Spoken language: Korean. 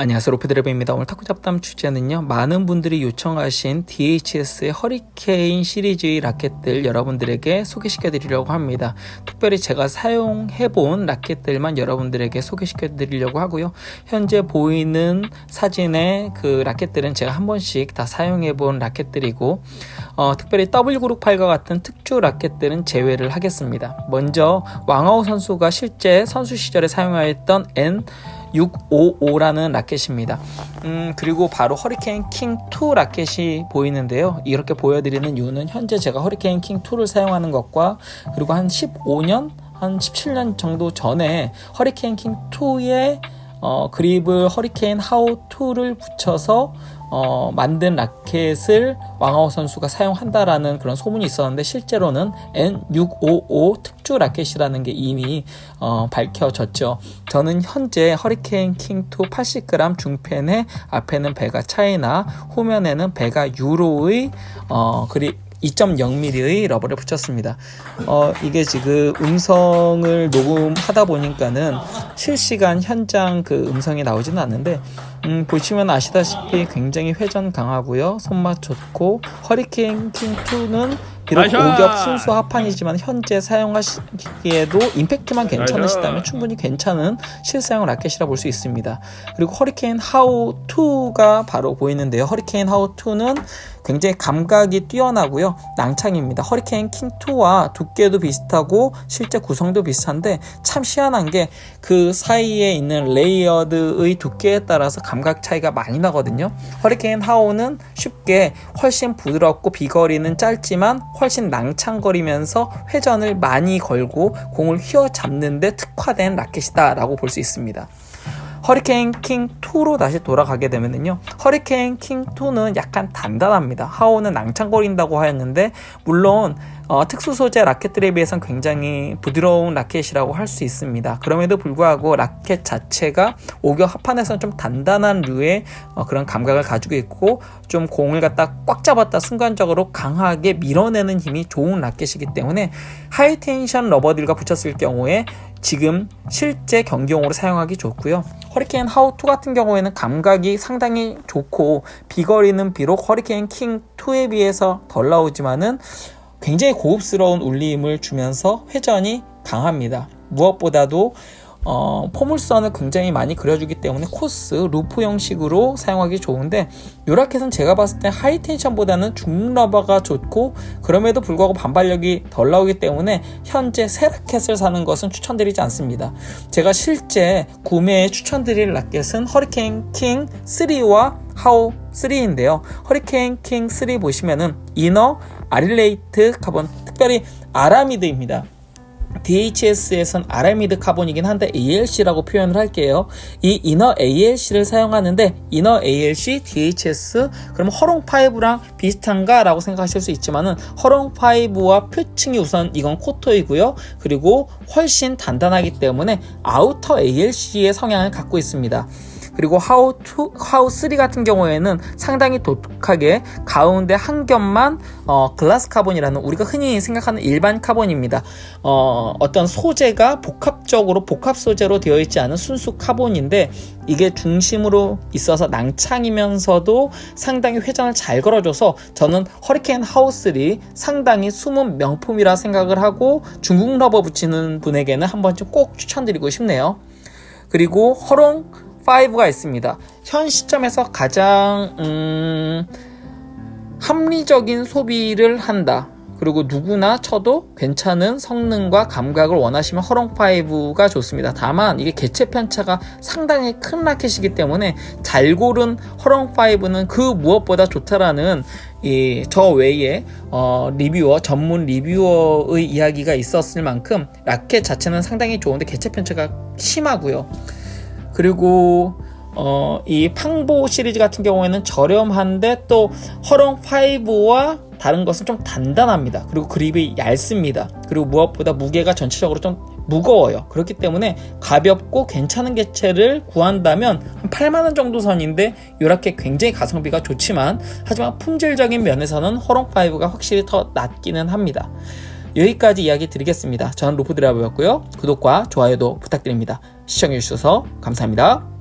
안녕하세요 로프드레버입니다. 오늘 탁구 잡담 주제는요. 많은 분들이 요청하신 DHS의 허리케인 시리즈의 라켓들 여러분들에게 소개시켜 드리려고 합니다. 특별히 제가 사용해 본 라켓들만 여러분들에게 소개시켜 드리려고 하고요. 현재 보이는 사진의 그 라켓들은 제가 한 번씩 다 사용해 본 라켓들이고 어, 특별히 W 그룹 8과 같은 특주 라켓들은 제외를 하겠습니다. 먼저 왕아우 선수가 실제 선수 시절에 사용하였던 N 655라는 라켓입니다. 음, 그리고 바로 허리케인 킹2 라켓이 보이는데요. 이렇게 보여드리는 이유는 현재 제가 허리케인 킹2를 사용하는 것과 그리고 한 15년, 한 17년 정도 전에 허리케인 킹2의 어, 그립을 허리케인 하우2를 붙여서 어, 만든 라켓을 왕아오 선수가 사용한다라는 그런 소문이 있었는데 실제로는 N655 특주 라켓이라는 게 이미 어, 밝혀졌죠. 저는 현재 허리케인 킹2 80g 중펜에 앞에는 배가 차이나 후면에는 배가 유로의 어, 그립 2.0mm의 러버를 붙였습니다. 어, 이게 지금 음성을 녹음하다 보니까는 실시간 현장 그 음성이 나오지는 않는데, 음, 보시면 아시다시피 굉장히 회전 강하고요. 손맛 좋고, 허리케인 킹2는 비록! 오겹 순수 합판이지만 현재 사용하시기에도 임팩트만 괜찮으시다면! 충분히 괜찮은 실사용 라켓이라 볼 수 있습니다. 그리고 허리케인 하우 2가 바로 보이는데요. 허리케인 하우 2는 굉장히 감각이 뛰어나고요. 낭창입니다. 허리케인 킹 2와 두께도 비슷하고 실제 구성도 비슷한데 참 희한한 게 그 사이에 있는 레이어드의 두께에 따라서 감각 차이가 많이 나거든요. 허리케인 하우는 쉽게 훨씬 부드럽고 비거리는 짧지만 훨씬 낭창거리면서 회전을 많이 걸고 공을 휘어잡는데 특화된 라켓이다라고 볼 수 있습니다. 허리케인 킹 2로 다시 돌아가게 되면은요. 허리케인 킹 2는 약간 단단합니다. 하오는 낭창거린다고 하였는데 물론 어, 특수 소재 라켓들에 비해서는 굉장히 부드러운 라켓이라고 할 수 있습니다. 그럼에도 불구하고 라켓 자체가 오격 합판에서는 좀 단단한 류의 어, 그런 감각을 가지고 있고 좀 공을 갖다 꽉 잡았다 순간적으로 강하게 밀어내는 힘이 좋은 라켓이기 때문에 하이텐션 러버들과 붙였을 경우에 지금 실제 경기용으로 사용하기 좋고요. 허리케인 하우2 같은 경우에는 감각이 상당히 좋고 비거리는 비록 허리케인 킹2에 비해서 덜 나오지만은 굉장히 고급스러운 울림을 주면서 회전이 강합니다. 무엇보다도 어, 포물선을 굉장히 많이 그려주기 때문에 코스, 루프 형식으로 사용하기 좋은데 요 라켓은 제가 봤을 때 하이텐션보다는 중러버가 좋고 그럼에도 불구하고 반발력이 덜 나오기 때문에 현재 새 라켓을 사는 것은 추천드리지 않습니다. 제가 실제 구매에 추천드릴 라켓은 허리케인 킹 3와 하우 3인데요. 허리케인 킹 3 보시면은 이너 아릴레이트 카본 특별히 아라미드입니다. DHS에선 아라미드 카본이긴 한데 ALC라고 표현을 할게요. 이 이너 ALC를 사용하는데 이너 ALC, DHS 그럼 허롱 5랑 비슷한가 라고 생각하실 수 있지만은 허롱 5와 표층이 우선 이건 코토이고요. 그리고 훨씬 단단하기 때문에 아우터 ALC의 성향을 갖고 있습니다. 그리고 하우 2, 하우 3 같은 경우에는 상당히 독하게 가운데 한 겹만 어, 글라스 카본이라는 우리가 흔히 생각하는 일반 카본입니다. 어, 어떤 소재가 복합적으로 복합 소재로 되어 있지 않은 순수 카본인데 이게 중심으로 있어서 낭창이면서도 상당히 회전을 잘 걸어줘서 저는 허리케인 하우 3 상당히 숨은 명품이라 생각을 하고 중국 러버 붙이는 분에게는 한 번쯤 꼭 추천드리고 싶네요. 그리고 허롱 5가 있습니다. 현 시점에서 가장 음, 합리적인 소비를 한다. 그리고 누구나 쳐도 괜찮은 성능과 감각을 원하시면 허롱5가 좋습니다. 다만 이게 개체 편차가 상당히 큰 라켓이기 때문에 잘 고른 허롱5는 그 무엇보다 좋다라는 이 저 외에 어, 리뷰어 전문 리뷰어의 이야기가 있었을 만큼 라켓 자체는 상당히 좋은데 개체 편차가 심하고요. 그리고 어, 이 팡보 시리즈 같은 경우에는 저렴한데 또 허롱 5와 다른 것은 좀 단단합니다. 그리고 그립이 얇습니다. 그리고 무엇보다 무게가 전체적으로 좀 무거워요. 그렇기 때문에 가볍고 괜찮은 개체를 구한다면 한 8만원 정도 선인데 이렇게 굉장히 가성비가 좋지만 하지만 품질적인 면에서는 허롱5가 확실히 더 낫기는 합니다. 여기까지 이야기 드리겠습니다. 저는 로프드라이버였고요. 구독과 좋아요도 부탁드립니다. 시청해주셔서 감사합니다.